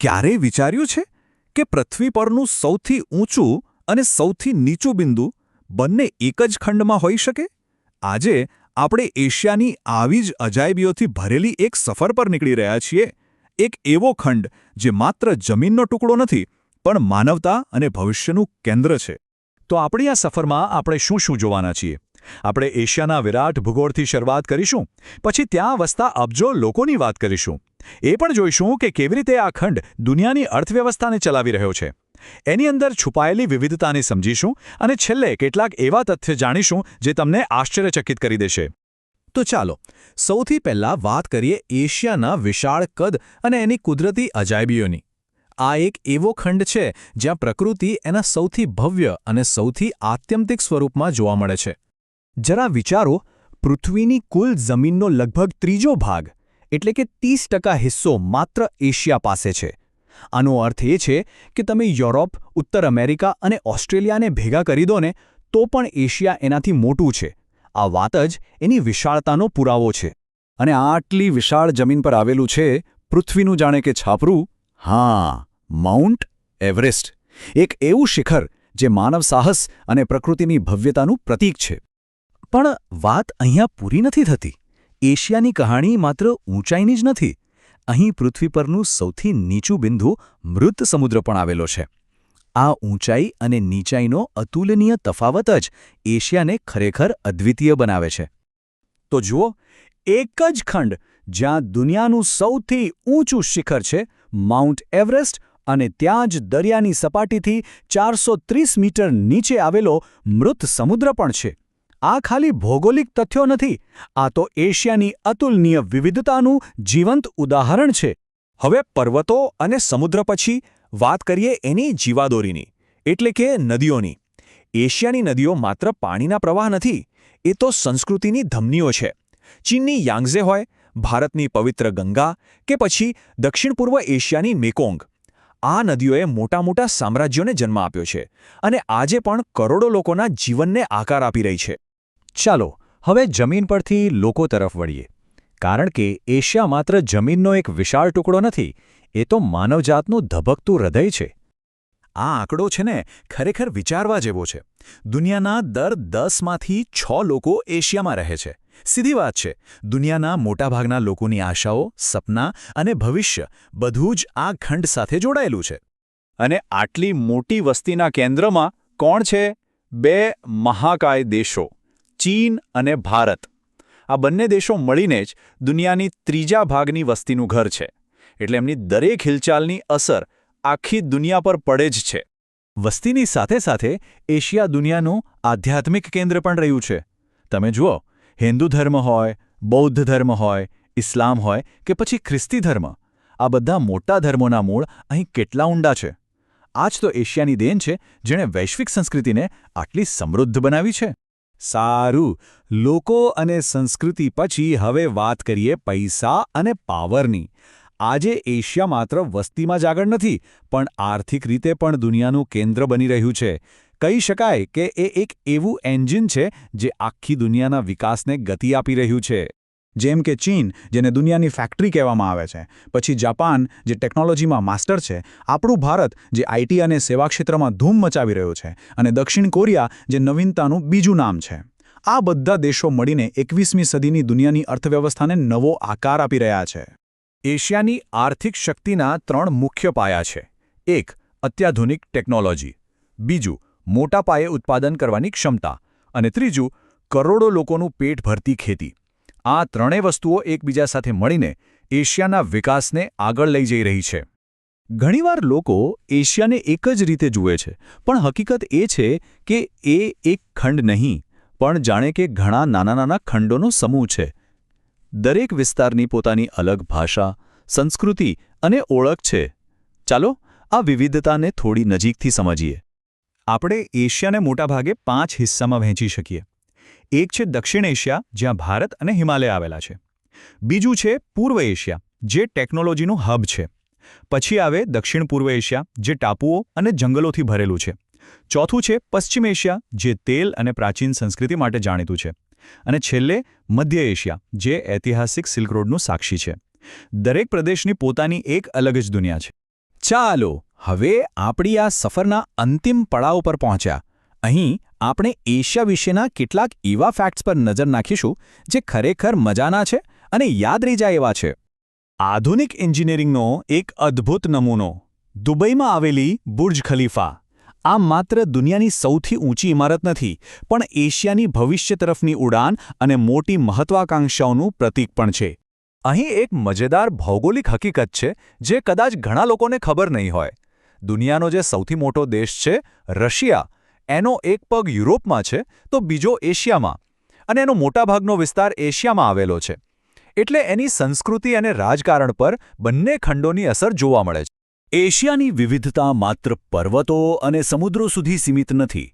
ક્યારેય વિચાર્યું છે કે પૃથ્વી પરનું સૌથી ઊંચું અને સૌથી નીચું બિંદુ બંને એક જ ખંડમાં હોઈ શકે? આજે આપણે એશિયાની આવી જ અજાયબીઓથી ભરેલી એક સફર પર નીકળી રહ્યા છીએ. એક એવો ખંડ જે માત્ર જમીનનો ટુકડો નથી, પણ માનવતા અને ભવિષ્યનું કેન્દ્ર છે. તો આપણી આ સફરમાં આપણે શું શું જોવાના છીએ? આપણે એશિયાના વિરાટ ભૂગોળથી શરૂઆત કરીશું, પછી ત્યાં વસતા અબજો લોકોની વાત કરીશું. એ પણ જોઈશું કે કેવી રીતે આ ખંડ દુનિયાની અર્થવ્યવસ્થાને ચલાવી રહ્યો છે. એની અંદર છુપાયેલી વિવિધતાને સમજીશું અને છેલ્લે કેટલાક એવા તથ્ય જાણીશું જે તમને આશ્ચર્યચકિત કરી દેશે. તો ચાલો, સૌથી પહેલાં વાત કરીએ એશિયાના વિશાળ કદ અને એની કુદરતી અજાયબીઓની. આ એક એવો ખંડ છે જ્યાં પ્રકૃતિ એના સૌથી ભવ્ય અને સૌથી આત્યંતિક સ્વરૂપમાં જોવા મળે છે. જરા વિચારો, પૃથ્વીની કુલ જમીનનો લગભગ ત્રીજો ભાગ, એટલે કે ત્રીસ હિસ્સો માત્ર એશિયા પાસે છે. આનો અર્થ એ છે કે તમે યુરોપ, ઉત્તર અમેરિકા અને ઓસ્ટ્રેલિયાને ભેગા કરી દો ને, તો પણ એશિયા એનાથી મોટું છે. આ વાત જ એની વિશાળતાનો પુરાવો છે. અને આટલી વિશાળ જમીન પર આવેલું છે, પૃથ્વીનું જાણે કે છાપરું, હા, માઉન્ટ એવરેસ્ટ. એક એવું શિખર જે માનવ સાહસ અને પ્રકૃતિની ભવ્યતાનું પ્રતીક છે. પણ વાત અહીંયા પૂરી નથી થતી. એશિયાની કહાણી માત્ર ઊંચાઈની જ નથી. અહીં પૃથ્વી પરનું સૌથી નીચું બિંદુ મૃત સમુદ્ર પણ આવેલો છે. આ ઊંચાઈ અને નીચાઈનો અતુલનીય તફાવત જ એશિયાને ખરેખર અદ્વિતીય બનાવે છે. તો જુઓ, એક જ ખંડ જ્યાં દુનિયાનું સૌથી ઊંચું શિખર છે, માઉન્ટ એવરેસ્ટ અને ત્યાં જ દરિયાની સપાટીથી ચારસો મીટર નીચે આવેલો મૃત સમુદ્ર પણ છે. આ ખાલી ભૌગોલિક તથ્યો નથી, આ તો એશિયાની અતુલનીય વિવિધતાનું જીવંત ઉદાહરણ છે. હવે પર્વતો અને સમુદ્ર પછી વાત કરીએ એની જીવાદોરીની, એટલે કે નદીઓની. એશિયાની નદીઓ માત્ર પાણીના પ્રવાહ નથી, એ તો સંસ્કૃતિની ધમનીઓ છે. ચીનની યાંગઝે હોય, ભારતની પવિત્ર ગંગા કે પછી દક્ષિણ પૂર્વ એશિયાની મેકોંગ. આ નદીઓએ મોટા મોટા સામ્રાજ્યોને જન્મ આપ્યો છે અને આજે પણ કરોડો લોકોના જીવનને આકાર આપી રહી છે. ચાલો, હવે જમીન પરથી લોકો તરફ વળીએ. કારણ કે એશિયા માત્ર જમીનનો એક વિશાળ ટુકડો નથી, એ તો માનવજાતનું ધબકતું હૃદય છે. આ આંકડો છે ને ખરેખર વિચારવા જેવો છે. દુનિયાના દર દસમાંથી છ લોકો એશિયામાં રહે છે. સીધી વાત છે, દુનિયાના મોટાભાગના લોકોની આશાઓ, સપના અને ભવિષ્ય બધું જ આ ખંડ સાથે જોડાયેલું છે. અને આટલી મોટી વસ્તીના કેન્દ્રમાં કોણ છે? બે મહાકાય દેશો. ચીન અને ભારત. આ બંને દેશો મળીને જ દુનિયાની ત્રીજા ભાગની વસ્તીનું ઘર છે. એટલે એમની દરેક હિલચાલની અસર આખી દુનિયા પર પડે જ છે. વસ્તીની સાથે સાથે એશિયા દુનિયાનું આધ્યાત્મિક કેન્દ્ર પણ રહ્યું છે. તમે જુઓ, હિન્દુ ધર્મ હોય, બૌદ્ધ ધર્મ હોય, ઇસ્લામ હોય કે પછી ખ્રિસ્તી ધર્મ, આ બધા મોટા ધર્મોના મૂળ અહીં કેટલા ઊંડા છે? આ જ તો એશિયાની દેન છે જેણે વૈશ્વિક સંસ્કૃતિને આટલી સમૃદ્ધ બનાવી છે. સારું. લોકો અને સંસ્કૃતિ પછી હવે વાત કરીએ પૈસા અને પાવરની. આજે એશિયા માત્ર વસ્તીમાં જ આગળ નથી, પણ આર્થિક રીતે પણ દુનિયાનું કેન્દ્ર બની રહ્યું છે. કહી શકાય કે એ એક એવું એન્જિન છે જે આખી દુનિયાના વિકાસને ગતિ આપી રહ્યું છે. જેમ કે ચીન, જેને દુનિયાની ફેક્ટરી કહેવામાં આવે છે. પછી જાપાન, જે ટેકનોલોજીમાં માસ્ટર છે, આપણું ભારત, જે આઈટી અને સેવા ક્ષેત્રમાં ધૂમ મચાવી રહ્યો છે. અને દક્ષિણ કોરિયા, જે નવીનતાનું બીજું નામ છે. આ બધા દેશો મળીને એકવીસમી સદીની દુનિયાની અર્થવ્યવસ્થાને નવો આકાર આપી રહ્યા છે. એશિયાની આર્થિક શક્તિના ત્રણ મુખ્ય પાયા છે. એક, અત્યાધુનિક ટેકનોલોજી બીજું, મોટા પાયે ઉત્પાદન કરવાની ક્ષમતા. અને ત્રીજું, કરોડો લોકોનું પેટ ભરતી ખેતી. આ ત્રણેય વસ્તુઓ એકબીજા સાથે મળીને એશિયાના વિકાસને આગળ લઈ જઈ રહી છે. ઘણીવાર લોકો એશિયાને એક જ રીતે જુએ છે, પણ હકીકત એ છે કે એ એક ખંડ નહીં, પણ જાણે કે ઘણા નાના નાના ખંડોનો સમૂહ છે. દરેક વિસ્તારની પોતાની અલગ ભાષા, સંસ્કૃતિ અને ઓળખ છે. ચાલો આ વિવિધતાને થોડી નજીકથી સમજીએ. આપણે એશિયાને મોટાભાગે પાંચ હિસ્સામાં વહેંચી શકીએ. એક છે દક્ષિણ એશિયા, જ્યાં ભારત અને હિમાલય આવેલા છે. બીજું છે પૂર્વ એશિયા, જે ટેકનોલોજીનું હબ છે. પછી આવે દક્ષિણ પૂર્વ એશિયા, જે ટાપુઓ અને જંગલોથી ભરેલું છે. ચોથું છે પશ્ચિમ એશિયા, જે તેલ અને પ્રાચીન સંસ્કૃતિ માટે જાણીતું છે. અને છેલ્લે મધ્ય એશિયા, જે ઐતિહાસિક સિલ્ક રોડનું સાક્ષી છે. દરેક પ્રદેશની પોતાની એક અલગ જ દુનિયા છે. ચાલો, હવે આપણી આ સફરના અંતિમ પડાવ પર પહોંચ્યા. અહીં આપણે એશિયા વિશેના કેટલાક એવા ફેક્ટ્સ પર નજર નાખીશું જે ખરેખર મજાના છે અને યાદ રહી જાય એવા છે. આધુનિક એન્જિનિયરિંગનો એક અદ્ભુત નમૂનો, દુબઈમાં આવેલી બુર્જ ખલીફા. આ માત્ર દુનિયાની સૌથી ઊંચી ઇમારત નથી, પણ એશિયાની ભવિષ્ય તરફની ઉડાન અને મોટી મહત્વાકાંક્ષાઓનું પ્રતીક પણ છે. અહીં એક મજેદાર ભૌગોલિક હકીકત છે જે કદાચ ઘણા લોકોને ખબર નહીં હોય. દુનિયાનો જે સૌથી મોટો દેશ છે રશિયા એનો એક પગ યુરોપમાં છે, તો બીજો એશિયામાં. અને એનો મોટાભાગનો વિસ્તાર એશિયામાં આવેલો છે. એટલે એની સંસ્કૃતિ અને રાજકારણ પર બંને ખંડોની અસર જોવા મળે છે. એશિયાની વિવિધતા માત્ર પર્વતો અને સમુદ્રો સુધી સીમિત નથી.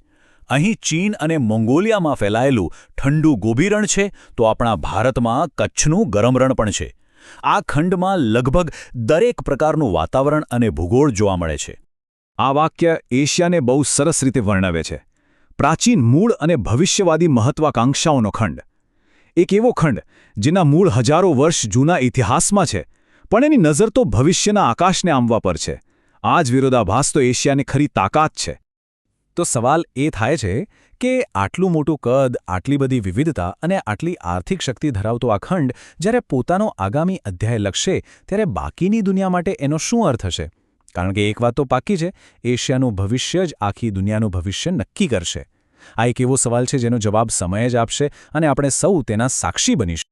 અહીં ચીન અને મોંગોલિયામાં ફેલાયેલું ઠંડુ ગોબીરણ છે, તો આપણા ભારતમાં કચ્છનું ગરમ રણ પણ છે. આ ખંડમાં લગભગ દરેક પ્રકારનું વાતાવરણ અને ભૂગોળ જોવા મળે છે. આ વાક્ય એશિયાને બહુ સરસ રીતે વર્ણવે છે. પ્રાચીન મૂળ અને ભવિષ્યવાદી મહત્વાકાંક્ષાઓનો ખંડ. એક એવો ખંડ જેના મૂળ હજારો વર્ષ જૂના ઇતિહાસમાં છે, પણ એની નજર તો ભવિષ્યના આકાશને આંબવા પર છે. આ જ વિરોધાભાસ તો એશિયાની ખરી તાકાત છે. તો સવાલ એ થાય છે કે આટલું મોટું કદ, આટલી બધી વિવિધતા અને આટલી આર્થિક શક્તિ ધરાવતો આ ખંડ જ્યારે પોતાનો આગામી અધ્યાય લખશે, ત્યારે બાકીની દુનિયા માટે એનો શું અર્થ હશે? કારણ કે એક વાત તો પાકી છે, એશિયાનું ભવિષ્ય જ આખી દુનિયાનું ભવિષ્ય નક્કી કરશે. આ એક એવો સવાલ છે જેનો જવાબ સમય જ આપશે અને આપણે સૌ તેના સાક્ષી બનીશું